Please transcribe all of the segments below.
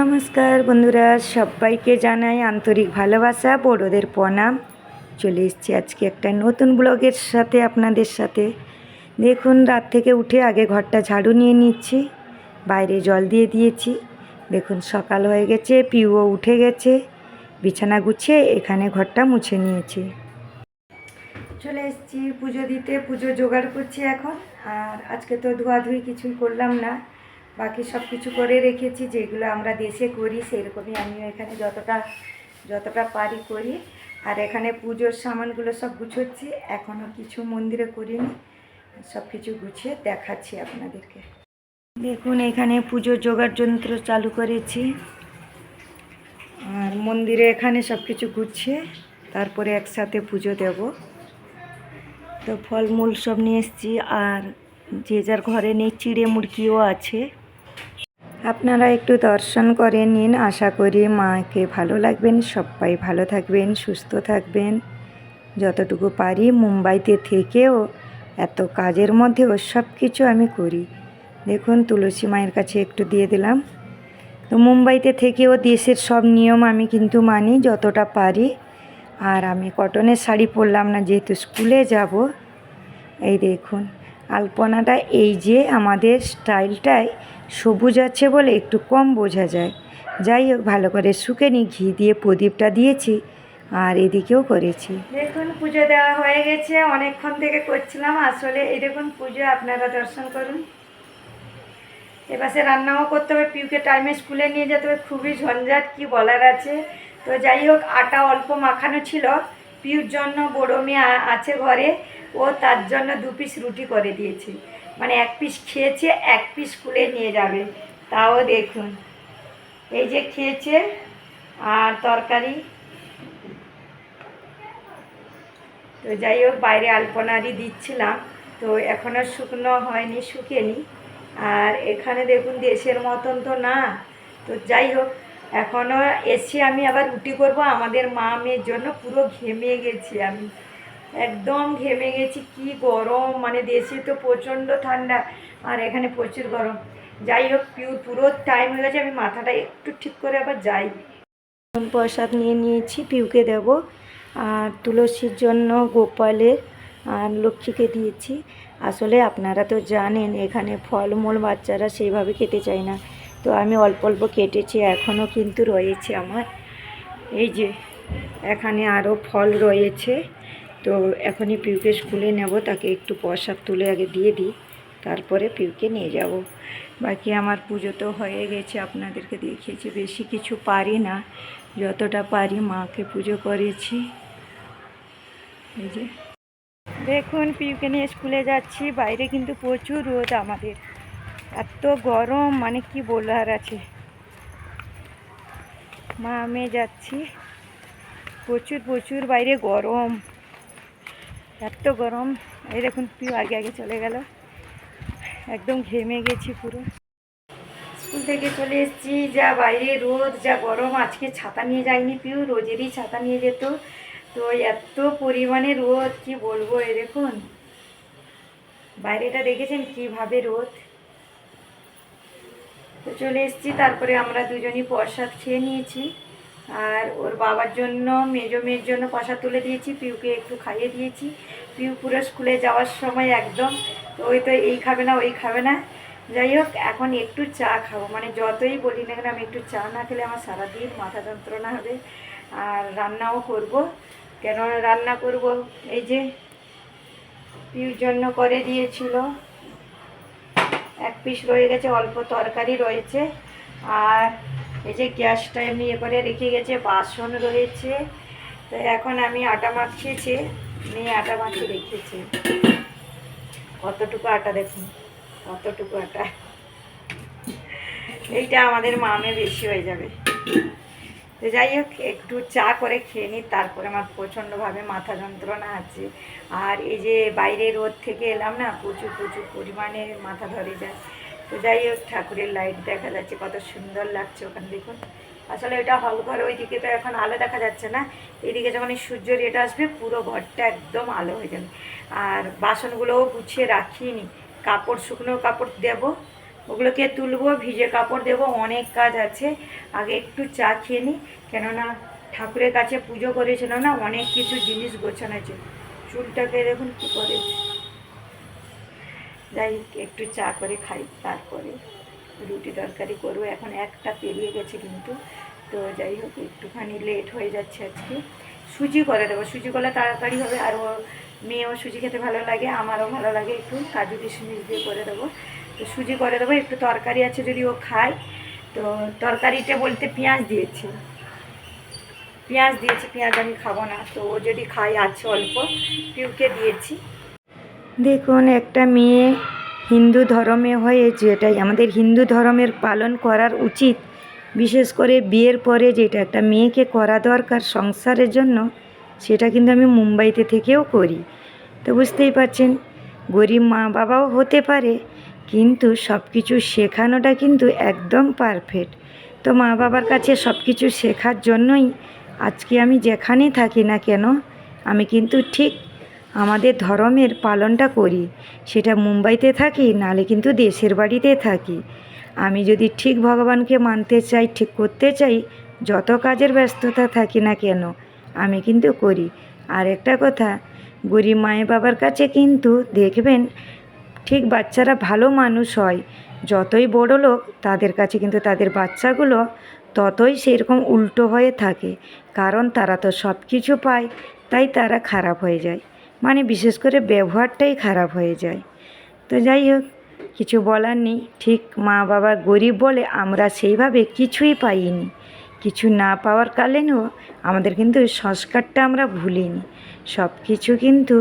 নমস্কার বন্ধুরা, সবাইকে জানাই আন্তরিক ভালোবাসা, বড়োদের প্রণাম। চলে এসেছি আজকে একটা নতুন ব্লগের সাথে আপনাদের সাথে। দেখুন, রাত থেকে উঠে আগে ঘরটা ঝাড়ু নিয়ে নিচ্ছি, বাইরে জল দিয়ে দিয়েছি। দেখুন, সকাল হয়ে গেছে, পিউও উঠে গেছে, বিছানা গুছিয়ে এখানে ঘরটা মুছে নিয়েছি। চলে এসেছি পুজো দিতে, পুজো জোগাড় করছি এখন। আর আজকে তো ধোয়াধুয়ি কিছুই করলাম না। বাকি সব কিছু করে রেখেছি, যেগুলো আমরা দেশে করি সেরকমই আমিও এখানে যতটা যতটা পারি করি। আর এখানে পুজোর সামানগুলো সব গুছোচ্ছি এখনও কিছু মন্দিরে করিনি, সব কিছু গুছিয়ে দেখাচ্ছি আপনাদেরকে। দেখুন, এখানে পুজোর জোগাড় যন্ত্র চালু করেছি। আর মন্দিরে এখানে সব কিছু গুছিয়ে তারপরে একসাথে পুজো দেবো। তো ফলমূল সব নিয়ে এসেছি, আর যে যার ঘরে নেই, চিড়ে মুরগিও আছে। আপনারা একটু দর্শন করে নিন। আশা করি মাকে ভালো লাগবেন। সবাই ভালো থাকবেন, সুস্থ থাকবেন। যতটুকু পারি মুম্বাইতে থেকেও এত কাজের মধ্যেও সব কিছু আমি করি। দেখুন, তুলসী মায়ের কাছে একটু দিয়ে দিলাম। তো মুম্বাইতে থেকেও দেশের সব নিয়ম আমি কিন্তু মানি যতটা পারি। আর আমি কটনের শাড়ি পরলাম না, যেহেতু স্কুলে যাব। এই দেখুন, আলপনাটা এই যে আমাদের স্টাইলটাই সবুজ আছে বলে একটু কম বোঝা যায়। যাই হোক, ভালো করে শুকে নি, ঘি দিয়ে প্রদীপটা দিয়েছি আর এদিকেও করেছি। দেখুন, পুজো দেওয়া হয়ে গেছে, অনেকক্ষণ থেকে করছিলাম। আসলে এই দেখুন, পুজো, আপনারা দর্শন করুন। এপাশে রান্নাও করতে হবে, পিউকে টাইমে স্কুলে নিয়ে যেতে হবে, খুবই ঝঞ্ঝাট, কি বলার আছে। তো যাই হোক, আটা অল্প মাখানো ছিল, পিউর জন্য বড়ো মেয়ে আছে ঘরে, ও তার জন্য দু পিস রুটি করে দিয়েছি। মানে এক পিস খেয়েছে, এক পিস স্কুলে নিয়ে যাবে। তাও দেখুন। এই যে খেয়েছে আর তরকারি। তো যাই হোক, বাইরে আলপনারি দিচ্ছিলাম। তো এখনও শুকনো হয়নি, শুকেনি। আর এখানে দেখুন, দেশের মতন তো না। তো যাই হোক এখনও এসে আমি আবার রুটি করব। আমাদের মা মেয়ের জন্য পুরো ঘেমে গেছি আমি। একদম ঘেমে গেছি, কি গরম মানে দেশে তো প্রচণ্ড ঠান্ডা, আর এখানে প্রচুর গরম। যাই হোক পিউর পুরো টাইম হয়ে গেছে, আমি মাথাটা একটু ঠিক করে আবার যাই। প্রসাদ নিয়ে নিয়েছি, পিউকে দেব, আর তুলসীর জন্য গোপালের আর লক্ষ্মীকে দিয়েছি। আসলে আপনারা তো জানেন, এখানে ফলমূল বাচ্চারা সেইভাবে খেতে চায় না। তো আমি অল্প অল্প কেটেছি, এখনও কিন্তু রয়েছে আমার। এই যে, এখানে আরও ফল রয়েছে। তো এখনই পিউকে স্কুলে নেব, তাকে একটু প্রসাদ তুলে আগে দিয়ে দিই, তারপরে পিউকে নিয়ে যাব। বাকি আমার পুজো তো হয়ে গেছে, আপনাদেরকে দেখিয়েছি, বেশি কিছু পারি না, যতটা পারি মাকে পুজো করেছি। এই যে। দেখুন, পিউকে নিয়ে স্কুলে যাচ্ছি, বাইরে কিন্তু প্রচুর রোদ আমাদের, এত গরম মানে কি বলার আছে। মা, আমি যাচ্ছি, প্রচুর প্রচুর বাইরে গরম। এত গরম। এই দেখুন, পিউ আগে আগে চলে গেল। একদম ঘেমে গেছি পুরো। স্কুল থেকে চলে এসেছি, যা বাইরে রোদ, যা গরম। আজকে ছাতা নিয়ে যায়নি পিউ, রোজেরই ছাতা নিয়ে যেত। তো এত পরিমাণে রোদ, কি বলব এই দেখুন। বাইরেটা দেখেছেন কীভাবে রোদ। তো চলে এসেছি, তারপরে আমরা দুজনই প্রসাদ খেয়ে নিয়েছি। আর ওর বাবার জন্য, মেজো মেয়ের জন্য প্রসাদ তুলে দিয়েছি, পিউকে একটু খাইয়ে দিয়েছি। পিউ পুরো স্কুলে যাওয়ার সময় একদম, তো ওই তো এই খাবে না, ওই খাবে না। যাই হোক, এখন একটু চা খাব। মানে যতই বলি না কেন, আমি একটু চা না খেলে আমার সারাদিন মাথা যন্ত্রণা হবে। আর রান্নাও করব। কেন রান্না করব, এই যে পিউর জন্য করে দিয়েছিল। এক পিস রয়ে গেছে, অল্প তরকারি রয়েছে। আর এই যে গ্যাসটা এমনি এ করে রেখে গেছে, বাসন রয়েছে। তো এখন আমি আটা মাখিয়েছি মেয়ে আটা মাখিয়ে রেখেছি কতটুকু আটা দেখুন, কতটুকু আটা। এইটা আমাদের মামে বেশি হয়ে যাবে। তো যাই হোক, একটু চা করে খেয়ে নিই, তারপরে আমার প্রচণ্ডভাবে মাথা যন্ত্রণা আছে। আর এই যে বাইরে রোদ থেকে এলাম না, প্রচুর প্রচুর পরিমাণে মাথা ধরে যায়। তো যাই হোক, ঠাকুরের লাইট দেখা যাচ্ছে, কত সুন্দর লাগছে ওখানে, দেখুন। আসলে ওইটা হল ঘর, ওইদিকে তো এখন আলো দেখা যাচ্ছে না। এদিকে যখন সূর্য রেট আসবে, পুরো ঘরটা একদম আলো হয়ে যাবে। আর বাসনগুলোও গুছিয়ে রাখিনি। কাপড়, শুকনো কাপড় দেবো। ওগুলোকে তুলবো, ভিজে কাপড় দেবো, অনেক কাজ আছে। আগে একটু চা খেয়ে নিই কেননা ঠাকুরের কাছে পুজো করেছিল না, অনেক কিছু জিনিস গোছানো আছে। চুলটাকে দেখুন কী করে যাই একটু চা করে খাই, তারপরে রুটি তরকারি করব। এখন একটা পেরিয়ে গেছে কিন্তু। তো যাই হোক, একটুখানি লেট হয়ে যাচ্ছে আজকে। সুজি করে দেবো। সুজি করলে তাড়াতাড়ি হবে। আর ও মেয়েও সুজি খেতে ভালো লাগে, আমারও ভালো লাগে একটু। কাজু কিশমিশ দিয়ে করে দেবো। তো সুজি করে দেবো। একটু তরকারি আছে যদি ও খায়। তো তরকারিটা বলতে পেঁয়াজ দিয়েছি। পেঁয়াজ দিয়েছি, পেঁয়াজ আমি খাব না। তো ও যদি খায়, আছে অল্প। পিউকে দিয়েছি। দেখুন, একটা মেয়ে হিন্দু ধর্মে হয়ে যেটাই, আমাদের হিন্দু ধর্মের পালন করার উচিত। বিশেষ করে বিয়ের পরে যেটা, একটা মেয়েকে করা দরকার সংসারের জন্য, সেটা কিন্তু আমি মুম্বাইতে থেকেও করি। তো বুঝতেই পারছেন, গরিব মা বাবাও হতে পারে, কিন্তু সব কিছু শেখানোটা কিন্তু একদম পারফেক্ট। তো মা বাবার কাছে সব কিছু শেখার জন্যই আজকে আমি যেখানেই থাকি না কেন, আমি কিন্তু ঠিক আমাদের ধর্মের পালনটা করি। সেটা মুম্বাইতে থাকি, নালে কিন্তু দেশের বাড়িতে থাকি। আমি যদি ঠিক ভগবানকে মানতে চাই, ঠিক করতে চাই, যত কাজের ব্যস্ততা থাকি না কেন, আমি কিন্তু করি। আর একটা কথা, গরিব মায়ের বাবার কাছে কিন্তু দেখবেন, ঠিক বাচ্চারা ভালো মানুষ হয়। যতই বড় লোক, তাদের কাছে কিন্তু তাদের বাচ্চাগুলো ততই সেরকম উল্টো হয়ে থাকে। কারণ তারা তো সব কিছু পায়, তাই তারা খারাপ হয়ে যায়। মানে বিশেষ করে ব্যবহারটাই খারাপ হয়ে যায়। তো যাই হোক, কিছু বলার নেই। ঠিক মা বাবা গরিব বলে আমরা সেইভাবে কিছুই পাইনি। কিছু না পাওয়ার কারণেও আমাদের কিন্তু সংস্কারটা আমরা ভুলিনি। সব কিছু কিন্তু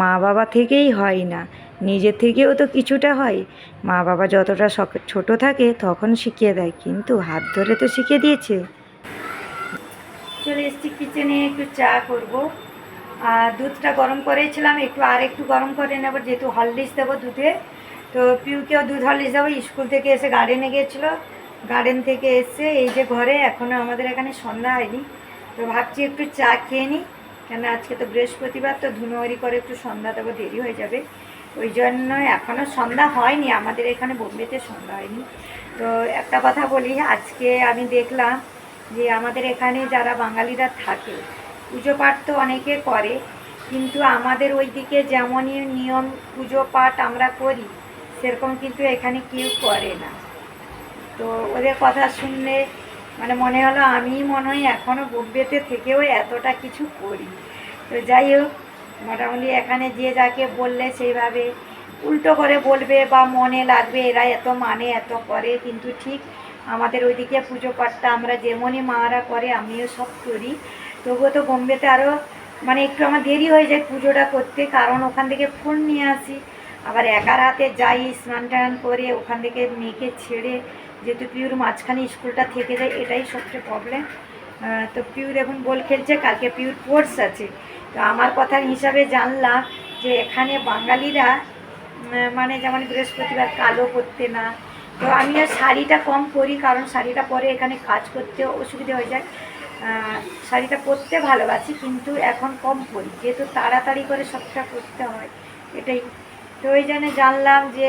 মা বাবা থেকেই হয় না। নিজে থেকেও তো কিছুটা হয়। মা বাবা যতটা ছোট থাকে তখন শিখিয়ে দেয়, কিন্তু হাত ধরে তো শিখিয়ে দিয়েছে। চলে এসেছি কিচেনে একটু চা করব। দুধটা গরম করেছিলাম, একটু আর একটু গরম করে নেব, যেহেতু হরলিক্স দেবো দুধে। তো পিউকেও দুধ হরলিক্স দেবো, স্কুল থেকে এসে গার্ডেনে গিয়েছিল। গার্ডেন থেকে এসে এই যে ঘরে এখনও আমাদের এখানে সন্ধ্যা হয়নি। তো ভাবছি একটু চা খেয়ে নিই কেন আজকে তো বৃহস্পতিবার, তো ধুনোয়ারি করে একটু সন্ধ্যা দেবো, দেরি হয়ে যাবে। ওই জন্য এখনও সন্ধ্যা হয়নি, আমাদের এখানে বোম্বেতে সন্ধ্যা হয়নি। তো একটা কথা বলি, আজকে আমি দেখলাম যে আমাদের এখানে যারা বাঙালিরা থাকে পুজো পাঠ তো অনেকে করে, কিন্তু আমাদের ওইদিকে যেমনই নিয়ম পুজো পাঠ আমরা করি, সেরকম কিন্তু এখানে কেউ করে না। তো ওদের কথা শুনলে মানে মনে হলো আমি মনে হয় এখনও বোম্বেতে থেকেও এতটা কিছু করি। তো যাই হোক, মোটামুটি এখানে যে যাকে বললে সেইভাবে উল্টো করে বলবে বা মনে লাগবে এরা এত মানে এত করে, কিন্তু ঠিক আমাদের ওইদিকে পুজো পাঠটা আমরা যেমনই মারা করে, আমিও সব করি। তবুও তো বোম্বেতে আরও মানে একটু আমার দেরি হয়ে যায় পুজোটা করতে, কারণ ওখান থেকে ফুল নিয়ে আসি। আবার একার হাতে যাই, স্নান টান করে ওখান থেকে মেয়েকে ছেড়ে, যেহেতু পিউর মাঝখানে স্কুলটা থেকে যায়, এটাই সবচেয়ে প্রবলেম তো পিউর এখন বল খেলছে, কালকে পিউর কোর্স আছে। তো আমার কথার হিসাবে জানলাম যে এখানে বাঙালিরা মানে যেমন বৃহস্পতিবার কালো করতে না। তো আমি আর শাড়িটা কম করি কারণ শাড়িটা পরে এখানে কাজ করতে অসুবিধা হয়ে যায়। শাড়িটা পরতে ভালোবাসি, কিন্তু এখন কম পরি। যেহেতু তাড়াতাড়ি করে সবটা করতে হয়, এটাই। তো ওই জন্য জানলাম যে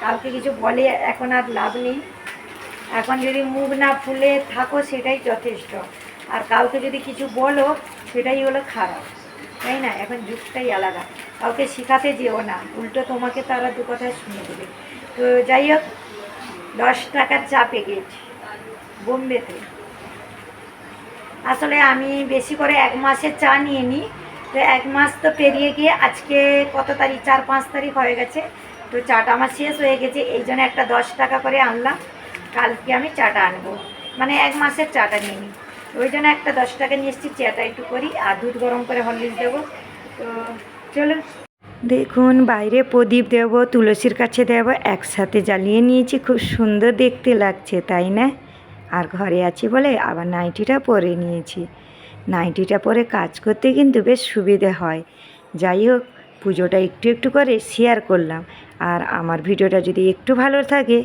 কাউকে কিছু বলে এখন আর লাভ নেই। এখন যদি মুখ না ফুলে থাকো, সেটাই যথেষ্ট। আর কাউকে যদি কিছু বলো, সেটাই হলো খারাপ। তাই না? এখন যুগটাই আলাদা। কাউকে শেখাতে যেও না। উল্টো তোমাকে তারা দু কথায় শুনে দেবে। তো যাই হোক, দশ টাকার চা প্যাকেট বোম্বেতে। আসলে আমি বেশি করে এক মাসের চা নিয়ে নিই তো এক মাস তো পেরিয়ে গিয়ে আজকে কত তারিখ? চার, পাঁচ তারিখ হয়ে গেছে। তো চাটা আমার শেষ হয়ে গেছে, এই জন্য একটা দশ টাকা করে আনলাম। কালকে আমি চাটা আনব। মানে এক মাসের চাটা নিয়ে নিই ওই জন্য একটা দশ টাকা নিয়ে এসেছি চাটা একটু করি আর দুধ গরম করে হরলিক্স দেবো। তো চলো দেখুন, বাইরে প্রদীপ দেব, তুলসীর কাছে দেব, একসাথে জ্বালিয়ে নিয়েছি। খুব সুন্দর দেখতে লাগছে, তাই না? আর ঘরে আছি বলে আবার নাইটিটা পরে নিয়েছি। নাইটিটা পরে কাজ করতে কিন্তু বেশ সুবিধে হয়। যাই হোক, পুজোটা একটু একটু করে শেয়ার করলাম। আর আমার ভিডিওটা যদি একটু ভালো থাকে,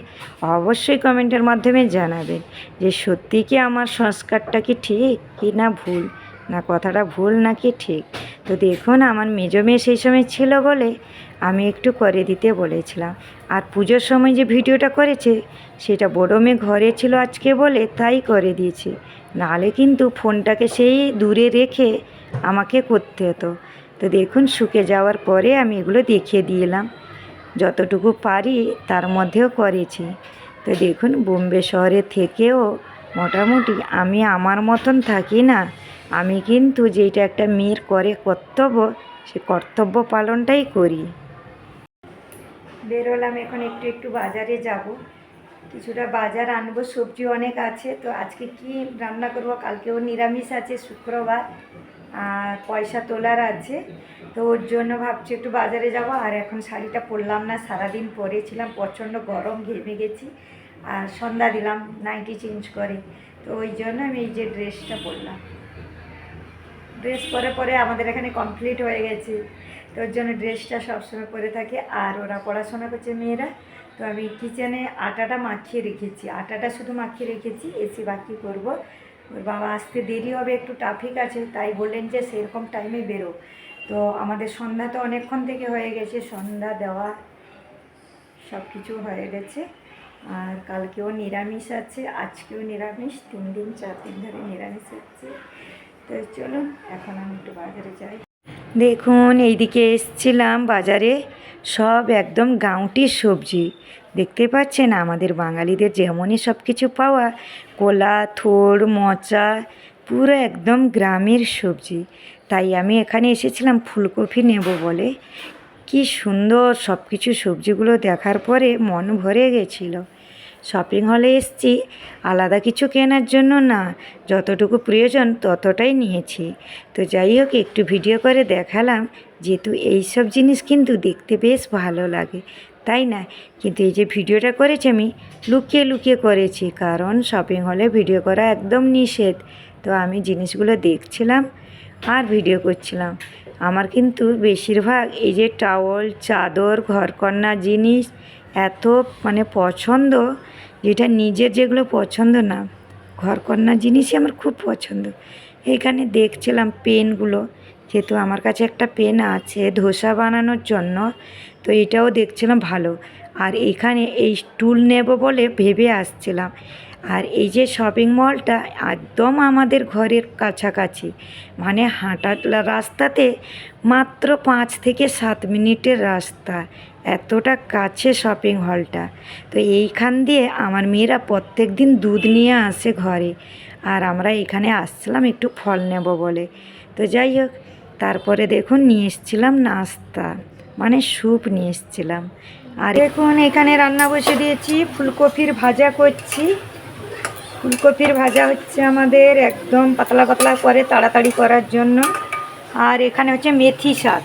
অবশ্যই কমেন্টের মাধ্যমে জানাবেন যে সত্যি কি আমার সংস্কারটা কি ঠিক কি না ভুল? না কথাটা ভুল নাকি ঠিক? তো দেখুন, আমার মেজো মেয়ে সেই সময় ছিল বলে আমি একটু করে দিতে বলেছিলাম। আর পুজোর সময় যে ভিডিওটা করেছে সেটা বড় মেয়ে ঘরে ছিল আজকে বলে তাই করে দিয়েছে। নাহলে কিন্তু ফোনটাকে সেই দূরে রেখে আমাকে করতে হতো। তো দেখুন শুকে যাওয়ার পরে আমি এগুলো দেখিয়ে দিলাম। যতটুকু পারি তার মধ্যেও করেছি। তো দেখুন, বোম্বে শহরে থেকেও মোটামুটি আমি আমার মতন থাকি না। আমি কিন্তু যেটা একটা মেয়ের করে কর্তব্য, সে কর্তব্য পালনটাই করি। বেরোলাম এখন, একটু একটু বাজারে যাব। কিছুটা বাজার আনব, সবজি অনেক আছে, তো আজকে কি রান্না করব? কালকেও নিরামিষ আছে, শুক্রবার, আর পয়সা তোলার আছে, তো ওর জন্য ভাবছি একটু বাজারে যাব, আর এখন শাড়িটা পরলাম না, সারাদিন পরেছিলাম, প্রচণ্ড গরম, ঘেমে গেছি, আর সন্ধ্যা দিলাম, নাইটি চেঞ্জ করে, তো ওই জন্য আমি এই যে ড্রেসটা পরলাম। ড্রেস পরে পরে আমাদের এখানে কমপ্লিট হয়ে গেছে, তো ওর জন্য ড্রেসটা সবসময় পরে থাকে, আর ওরা পড়াশোনা করছে মেয়েরা তো আমি কিচেনে আটাটা মাখিয়ে রেখেছি। আটাটা শুধু মাখিয়ে রেখেছি এসি বাকি করব। ওর বাবা আসতে দেরি হবে, একটু ট্রাফিক আছে, তাই বললেন যে সেরকম টাইমে বেরো। তো আমাদের সন্ধ্যা তো অনেকক্ষণ থেকে হয়ে গেছে, সন্ধ্যা দেওয়া সব কিছু হয়ে গেছে। আর কালকেও নিরামিষ আছে, আজকেও নিরামিষ, তিন দিন, চার দিন ধরে নিরামিষ হচ্ছে। তো চলুন, এখন আমি একটু বাজারে যাই। দেখুন, এইদিকে এসছিলাম বাজারে। সব একদম গাউটি সবজি। দেখতে পাচ্ছেন আমাদের বাঙালিদের যেমনই সব কিছু পাওয়া, কোলা, থোড়, মচা, পুরো একদম গ্রামের সবজি। তাই আমি এখানে এসেছিলাম ফুলকপি নেব বলে। কি সুন্দর সব কিছু সবজিগুলো দেখার পরে মন ভরে গেছিল। শপিং হলে এসছি। আলাদা কিছু কেনার জন্য না, যতটুকু প্রয়োজন ততটাই নিয়েছি। তো যাই হোক, একটু ভিডিও করে দেখালাম যেহেতু এইসব জিনিস কিন্তু দেখতে বেশ ভালো লাগে, তাই না? কিন্তু এই যে ভিডিওটা করেছি আমি, লুকিয়ে লুকিয়ে করেছি, কারণ শপিং হলে ভিডিও করা একদম নিষেধ। তো আমি জিনিসগুলো দেখছিলাম আর ভিডিও করছিলাম। আমার কিন্তু বেশিরভাগ এই যে টাওয়াল চাদর, ঘরকন্না জিনিস এত মানে পছন্দ, যেটা নিজের যেগুলো পছন্দ না, ঘরকন্না জিনিসই আমার খুব পছন্দ। এখানে দেখছিলাম পেনগুলো, যেহেতু আমার কাছে একটা পেন আছে ধোসা বানানোর জন্য, তো এটাও দেখছিলাম ভালো। আর এখানে এই টুল নেব বলে ভেবে আসছিলাম। আর এই যে শপিং মলটা একদম আমাদের ঘরের কাছাকাছি মানে হাঁটা রাস্তাতে মাত্র পাঁচ থেকে সাত মিনিটের রাস্তা। এতটা কাছে শপিং হলটা তো এইখান দিয়ে আমার মেয়েরা প্রত্যেক দিন দুধ নিয়ে আসে ঘরে। আর আমরা এখানে আসছিলাম একটু ফল নেব বলে। তো যাই হোক, তারপরে দেখুন নিয়ে এসছিলাম নাস্তা। মানে স্যুপ নিয়ে এসছিলাম। আর দেখুন এখানে রান্না বসে দিয়েছি, ফুলকপির ভাজা করছি। ফুলকপির ভাজা হচ্ছে আমাদের একদম পাতলা পাতলা করে তাড়াতাড়ি করার জন্য। আর এখানে হচ্ছে মেথি শাক।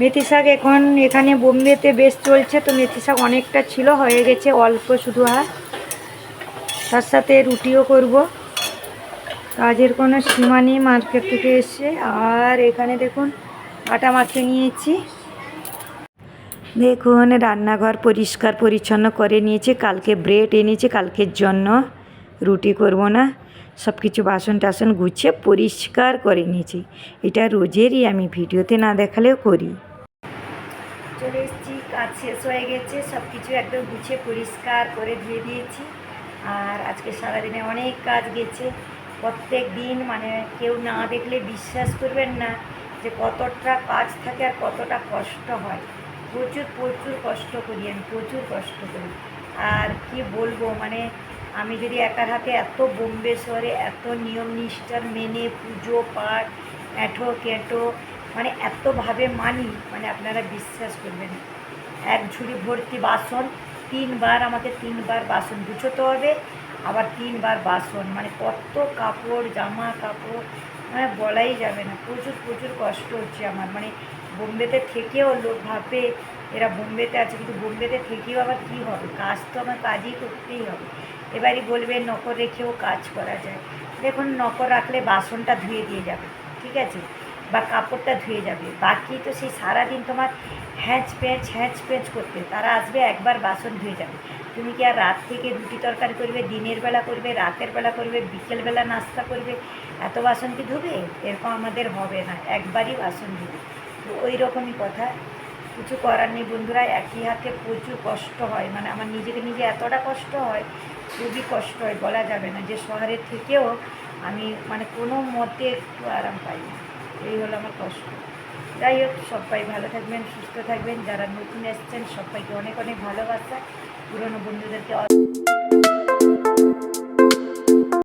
মেথি শাক এখন এখানে বোম্বেতে বেশ চলছে, তো মেথি শাক অনেকটা ছিল, হয়ে গেছে অল্প শুধু আর। তার সাথে রুটিও করব। কাজের কোনো সীমা নেই, মার্কেট থেকে এসে। আর এখানে দেখুন, আটা মাখিয়ে নিয়েছি। দেখুন, রান্নাঘর পরিষ্কার পরিচ্ছন্ন করে নিয়েছি। কালকে ব্রেড এনেছি, কালকের জন্য রুটি করব না। সব কিছু বাসন টাসন গুছিয়ে পরিষ্কার করে নিয়েছি। এটা রোজেরই আমি ভিডিওতে না দেখালেও করি। কাজ শেষ হয়ে গেছে সব কিছু একদম গুছিয়ে পরিষ্কার করে ধুয়ে দিয়েছি। আর আজকে সারাদিনে অনেক কাজ গেছে। প্রত্যেক দিন মানে কেউ না দেখলে বিশ্বাস করবেন না যে কতটা কাজ থাকে আর কতটা কষ্ট হয়। প্রচুর প্রচুর কষ্ট করি আমি, প্রচুর কষ্ট করি। আর কি বলব মানে আমি যদি একার হাতে এত বোম্বে শহরে এত নিয়ম নিষ্ঠার মেনে, পুজো, পাঠ, এঁঠো, কেঁটো মানে এতভাবে মানি মানে আপনারা বিশ্বাস করবেন না। এক ঝুড়ি ভর্তি বাসন, তিনবার আমাকে তিনবার বাসন গুছোতে হবে। আবার তিনবার বাসন মানে কত কাপড়, জামা কাপড় মানে বলাই যাবে না। প্রচুর প্রচুর কষ্ট হচ্ছে আমার। মানে বোম্বেতে থেকেও লোক ভাবে এরা বোম্বেতে আছে, কিন্তু বোম্বেতে থেকেও আবার কী হবে? কাজ তো আমার কাজই করতেই হবে। এবারই বলবে নকর রেখেও কাজ করা যায়। দেখুন নকর রাখলে বাসনটা ধুয়ে দিয়ে যাবে। ঠিক আছে? বা কাপড়টা ধুয়ে যাবে। বাকি তো সেই সারাদিন তোমার হ্যাঁচ প্যাঁচ হ্যাঁচ প্যাঁচ করতে। তারা আসবে, একবার বাসন ধুয়ে যাবে। তুমি কি আর রাত থেকে রুটি তরকারি করবে, দিনের বেলা করবে, রাতের বেলা করবে বিকেলবেলা নাস্তা করবে? এত বাসন কি ধুবে? এরকম আমাদের হবে না। একবারই বাসন ধুবে। তো ওই রকমই কথা। কিছু করার নেই বন্ধুরা, একই হাতে প্রচুর কষ্ট হয়। মানে আমার নিজেকে নিজে এতটা কষ্ট হয়, খুবই কষ্ট হয়। বলা যাবে না যে শহরের থেকেও আমি মানে কোনো মতে একটু আরাম পাই না এই হলো আমার কষ্ট। যাই হোক, সবাই ভালো থাকবেন, সুস্থ থাকবেন। যারা নতুন এসছেন, সবাইকে অনেক অনেক ভালোবাসা। পুরনো বন্ধুদেরকে